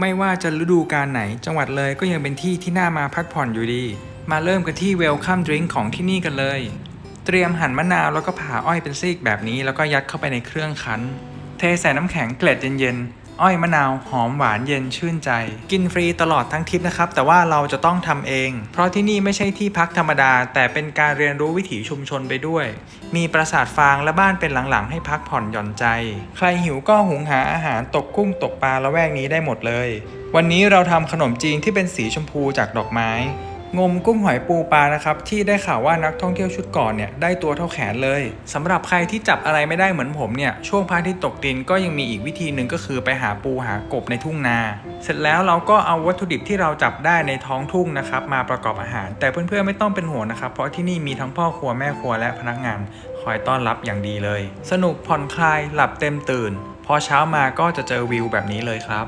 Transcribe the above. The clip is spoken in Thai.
ไม่ว่าจะฤดูกาลไหน จังหวัดเลยก็ยังเป็นที่ที่น่ามาพักผ่อนอยู่ดี มาเริ่มกันที่เวลคัมดริงก์ของที่นี่กันเลย เตรียมหั่นมะนาวแล้วก็ผ่าอ้อยเป็นซีกแบบนี้ แล้วก็ยัดเข้าไปในเครื่องคั้น เทใส่น้ำแข็งเกล็ดเย็นๆ อ้อยมะนาวหอมหวานเย็นชื่นใจ กินฟรีตลอดทั้งทริปนะครับ แต่ว่าเราจะต้องทำเอง เพราะที่นี่ไม่ใช่ที่พักธรรมดา แต่เป็นการเรียนรู้วิถีชุมชนไปด้วย มีปราสาทฟางและบ้านเป็นหลังๆ ให้พักผ่อนหย่อนใจ ใครหิวก็หุงหาอาหารตกกุ้งตกปลาละแวกนี้ได้หมดเลย วันนี้เราทำขนมจีนที่เป็นสีชมพูจากดอกไม้ งมกุ้งหอยปูปลานะครับที่ได้ข่าวว่านักท่องเที่ยวชุดก่อนเนี่ยได้ตัวเท่าแขนเลยสำหรับใครที่จับอะไรไม่ได้เหมือนผมเนี่ยช่วงพระอาทิตย์ตกดินก็ยังมีอีกวิธีหนึ่งก็คือไปหาปูหากบในทุ่งนา เสร็จแล้วเราก็เอาวัตถุดิบที่เราจับได้ในท้องทุ่งนะครับมาประกอบอาหาร แต่เพื่อนๆไม่ต้องเป็นห่วงนะครับเพราะที่นี่มีทั้งพ่อครัวแม่ครัวและพนักงานคอยต้อนรับอย่างดีเลย สนุกผ่อนคลายหลับเต็มตื่น พอเช้ามาก็จะเจอวิวแบบนี้เลยครับ